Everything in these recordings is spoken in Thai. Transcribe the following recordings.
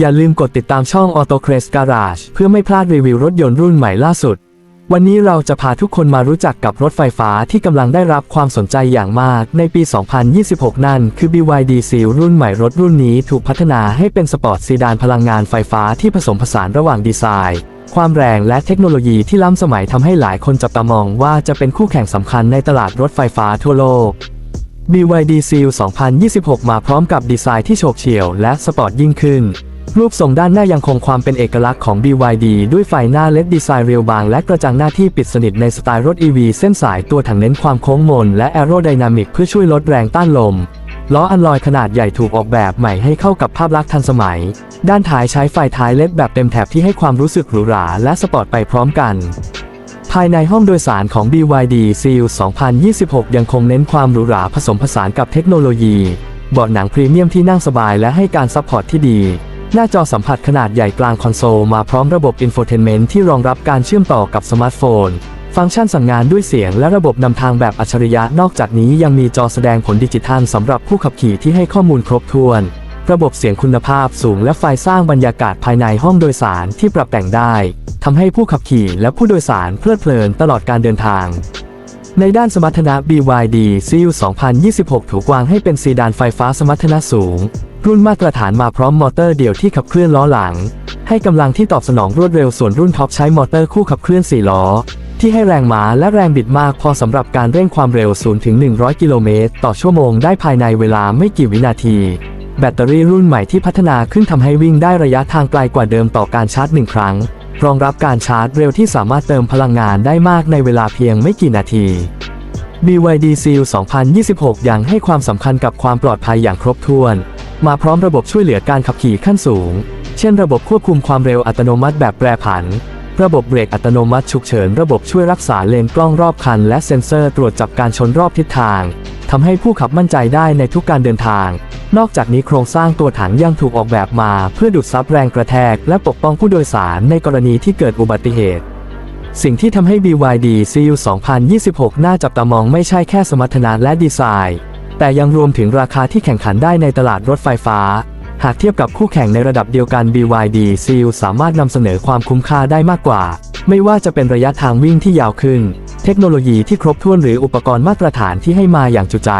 อย่าลืมกดติดตามช่อง Auto c r a z Garage เพื่อไม่พลาดรีวิวรถยนต์รุ่นใหม่ล่าสุด วันนี้เราจะพาทุกคนมารู้จักกับรถไฟฟ้าที่กำลังได้รับความสนใจอย่างมากในปี 2026 นั่นคือ BYD Seal รุ่นใหม่รถรุ่นนี้ถูกพัฒนาให้เป็นสปอร์ตซีดานพลังงานไฟฟ้าที่ผสมผสานระหว่างดีไซน์ความแรงและเทคโนโลยีที่ล้ำสมัยทำให้หลายคนจับตามองว่าจะเป็นคู่แข่งสำคัญในตลาดรถไฟฟ้าทั่วโลก BYD Seal 2026 มาพร้อมกับดีไซน์ที่โฉบเฉี่ยวและสปอร์ตยิ่งขึ้น รูปทรงด้านหน้ายังคงความเป็นเอกลักษณ์ของ BYD ด้วยไฟหน้าเลดดีไซน์เรียวบางและกระจังหน้าที่ปิดสนิทในสไตล์รถ EV เส้นสายตัวถังเน้นความโค้งมนและแอโรไดนามิกเพื่อช่วยลดแรงต้านลม ล้ออันลอยขนาดใหญ่ถูกออกแบบใหม่ให้เข้ากับภาพลักษณ์ทันสมัย ด้านท้ายใช้ไฟท้ายเล็ดแบบเต็มแถบที่ให้ความรู้สึกหรูหราและสปอร์ตไปพร้อมกันภายในห้องโดยสารของ BYD Seal 2026 ยังคงเน้นความหรูหราผสมผสานกับเทคโนโลยี เบาะหนังพรีเมียมที่นั่งสบายและให้การซัพพอร์ตที่ดี หน้าจอสัมผัสขนาดใหญ่กลางคอนโซลมาพร้อมระบบอินโฟเทนเมนต์ที่รองรับการเชื่อมต่อกับสมาร์ทโฟน ฟังก์ชันสั่งงานด้วยเสียงและระบบนำทางแบบอัจฉริยะนอกจากนี้ยังมีจอแสดงผลดิจิทัลสำหรับผู้ขับขี่ที่ให้ข้อมูลครบถ้วน ระบบเสียงคุณภาพสูงและไฟสร้างบรรยากาศภายในห้องโดยสารที่ปรับแต่งได้ทำให้ผู้ขับขี่และผู้โดยสารเพลิดเพลินตลอดการเดินทางในด้านสมรรถนะ BYD Seal 2026 ถูกวางให้เป็นซีดานไฟฟ้าสมรรถนะสูง รุ่นมาตรฐานมาพร้อมมอเตอร์เดี่ยวที่ขับเคลื่อนล้อหลัง ให้กำลังที่ตอบสนองรวดเร็วส่วนรุ่นท็อปใช้มอเตอร์คู่ขับเคลื่อน 4 ล้อ ที่ให้แรงม้าและแรงบิดมากพอสำหรับการเร่งความเร็ว0ถึง100 กิโลเมตรต่อชั่วโมงได้ภายในเวลาไม่กี่วินาที แบตเตอรี่รุ่นใหม่ที่พัฒนาขึ้นทำให้วิ่งได้ระยะทางไกลกว่าเดิมต่อการชาร์จหนึ่งครั้งรองรับการชาร์จเร็วที่สามารถเติมพลังงานได้มากในเวลาเพียงไม่กี่นาที BYD Seal 2026 ยังให้ความสำคัญกับความปลอดภัยอย่างครบถ้วน มาพร้อมระบบช่วยเหลือการขับขี่ขั้นสูง เช่นระบบควบคุมความเร็วอัตโนมัติแบบแปรผัน ระบบเบรกอัตโนมัติฉุกเฉิน ระบบช่วยรักษาเลนกล้องรอบคัน และเซ็นเซอร์ตรวจจับการชนรอบทิศทางทำให้ผู้ขับมั่นใจได้ในทุกการเดินทาง นอกจากนี้โครงสร้างตัวถังยังถูกออกแบบมา เพื่อดูดซับแรงกระแทก และปกป้องผู้โดยสารในกรณีที่เกิดอุบัติเหตุสิ่งที่ทำให้ BYD Seal 2026 น่าจับตามองไม่ใช่แค่สมรรถนะและดีไซน์ แต่ยังรวมถึงราคาที่แข่งขันได้ในตลาดรถไฟฟ้า หากเทียบกับคู่แข่งในระดับเดียวกัน BYD Seal สามารถนำเสนอความคุ้มค่าได้มากกว่า ไม่ว่าจะเป็นระยะทางวิ่งที่ยาวขึ้น เทคโนโลยีที่ครบถ้วนหรืออุปกรณ์มาตรฐานที่ให้มาอย่างจุใจ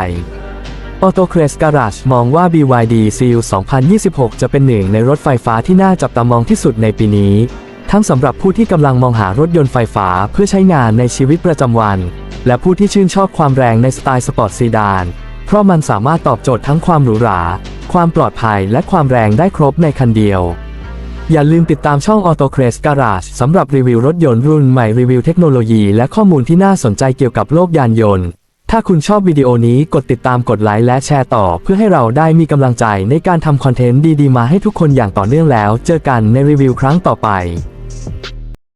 Auto c r a z Garage มองว่า BYD Seal 2026 จะเป็นหนึ่งในรถไฟฟ้าที่น่าจับตามองที่สุดในปีนี้ ทั้งสำหรับผู้ที่กำลังมองหารถยนต์ไฟฟ้าเพื่อใช้งานในชีวิตประจำวัน และผู้ที่ชื่นชอบความแรงในสไตล์สปอร์ตซีดาน เพราะมันสามารถตอบโจทย์ทั้งความหรูหรา ความปลอดภัยและความแรงได้ครบในคันเดียว อย่าลืมติดตามช่อง Auto c r a z Garage สำหรับรีวิวรถยนต์รุ่นใหม่รีวิวเทคโนโลยีและข้อมูลที่น่าสนใจเกี่ยวกับโลกยานยนต์ ถ้าคุณชอบวิดีโอนี้กดติดตามกดไลค์และแชร์ต่อ เพื่อให้เราได้มีกำลังใจในการทำคอนเทนต์ดีๆมาให้ทุกคนอย่างต่อเนื่องแล้ว เจอกันในรีวิวครั้งต่อไป